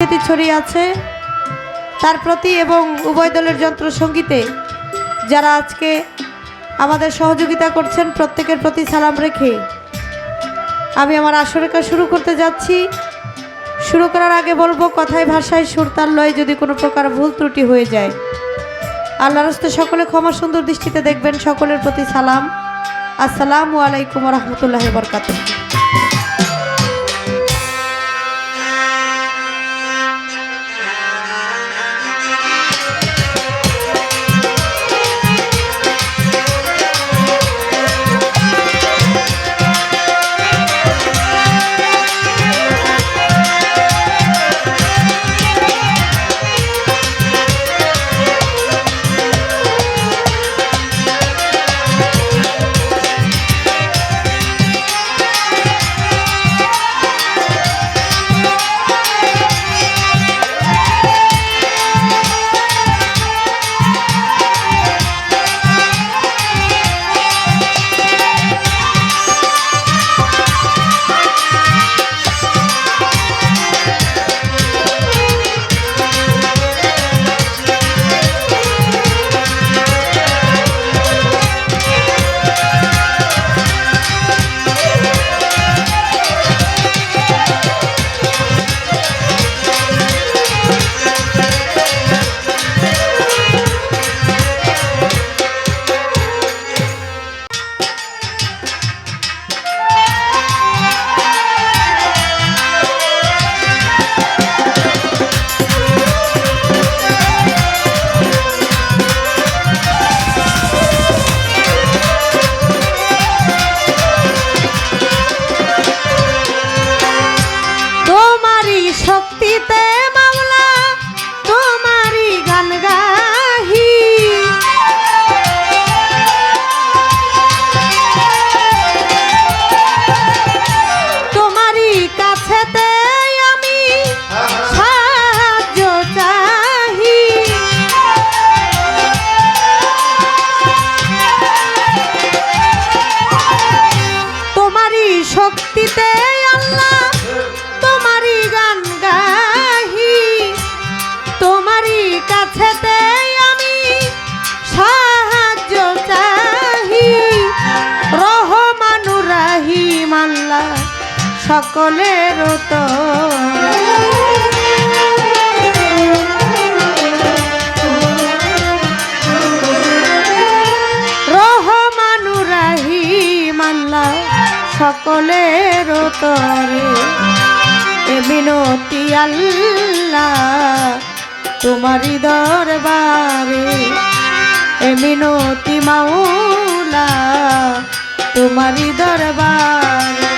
স্মৃতি ছড়িয়ে আছে। তার প্রতি এবং উভয় দলের যন্ত্র সঙ্গীতে যারা আজকে আমাদের সহযোগিতা করছেন, প্রত্যেকের প্রতি সালাম রেখে আমি আমার আসরেকা শুরু করতে যাচ্ছি। শুরু করার আগে বলব, কথায় ভাষায় সুরতাল লয় যদি কোনো প্রকার ভুল ত্রুটি হয়ে যায় আল্লাহ রস্তে সকলে ক্ষমা সুন্দর দৃষ্টিতে দেখবেন, সকলের প্রতি সালাম। আসসালামু আলাইকুম রহমতুল্লাহ বরকাত সকলের তো সকলের তরে এ মিনতি আল্লাহ তোমারি দরবারে। এ মিনতি মাওলা তোমারি দরবারে।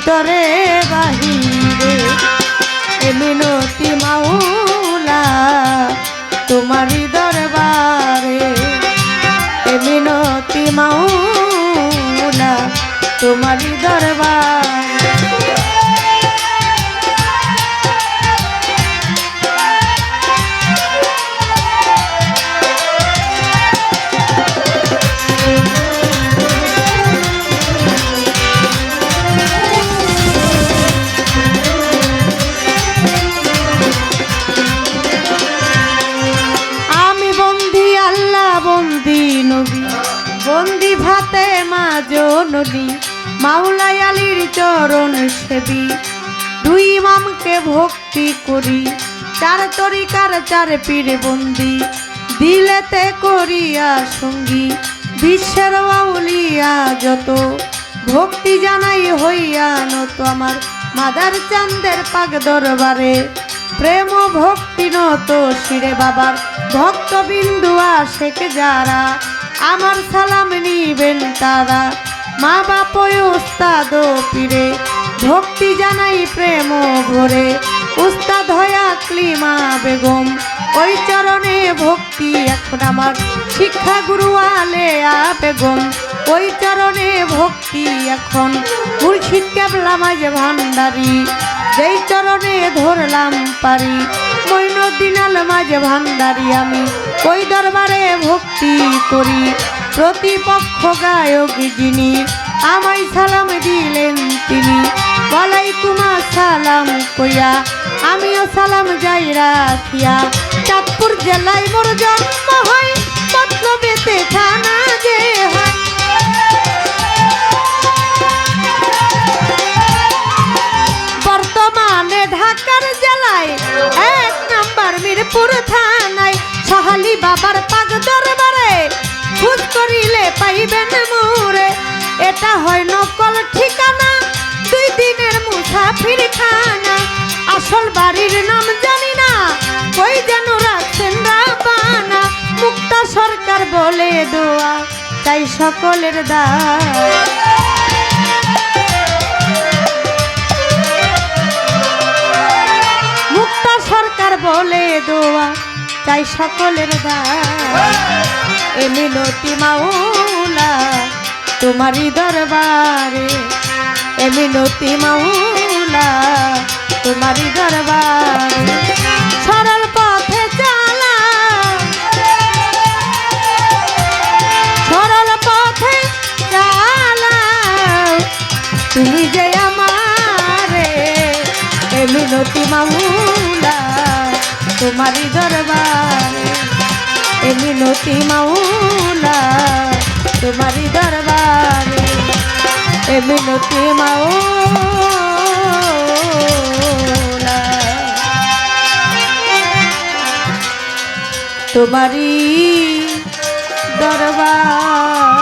ভিতরে বাহিরে এমিনতি মাউলা তোমারি দরবারে। এমিনতি মাউলা তোমারি দরবারে। জননী মাওলাই আলীর চরণ সেবী, দুই ইমামকে ভক্তি করি, চার তরিকার চার পীর বন্দি দিলেতে করিয়া সঙ্গী, বিশ্বের বাউলিয়া যত। ভক্তি জানাই হইয়া নত আমার মাদার চান্দের পাক দরবারে, প্রেম ভক্তি নত শিরে বাবার ভক্ত বিন্দু আশেক যারা, আমার সালাম নিবেন তারা। মা বাপ উস্তাদ পীরে। ভক্তি জানাই প্রেম ভরে। উস্তাদ হয়া ক্লিমা বেগম। ওই চরণে ভক্তি এখন আমার। শিক্ষা গুরু আলেয়া বেগম। ওই চরণে ভক্তি এখন। মুর্শিদ কেবলা মাঝে ভান্ডারি। যেই চরণে ধরলাম পারি। মৈনুদ্দিন আল মাঝে ভান্ডারি আমি। ওই দরবারে ভক্তি করি। প্রতিপক্ষ গায়ক যিনি, আমায় সালাম দিলেন তিনি। ওয়ালাইকুমা সালাম কইয়া, আমিও সালাম যাই রাখিয়া। চাঁদপুর জেলায় মোর জন্ম হয়, মতলবেতে থানা যে বর্তমানে ঢাকার জেলায় এক নাম্বার মিরপুর থানায়, সহালি বাবার পাগ দরবারে করিলে পাইবেন মোরে। এটা হয় নকল ঠিকানা, দুই দিনের মুসাফির খানা। আসল বাড়ির নাম জানি না, কই যেন রাখছেন রাবানা। মুক্তা সরকার বলে দোয়া, তাই সকলের দা মুক্তা সরকার বলে দোয়া চাই সকলের এ মিনতি মাওলা, তোমারই দরবারে। এ মিনতি মাওলা, তোমারই দরবারে। সরল পথে চালা, সরল পথে চালাও তুমি যে আমারে, এ মিনতি মামুলা তোমারই দরবারে। এ মিনতি মাওলা তোমারই দরবারে। এ মিনতি মাওলা। তোমারি দরবার।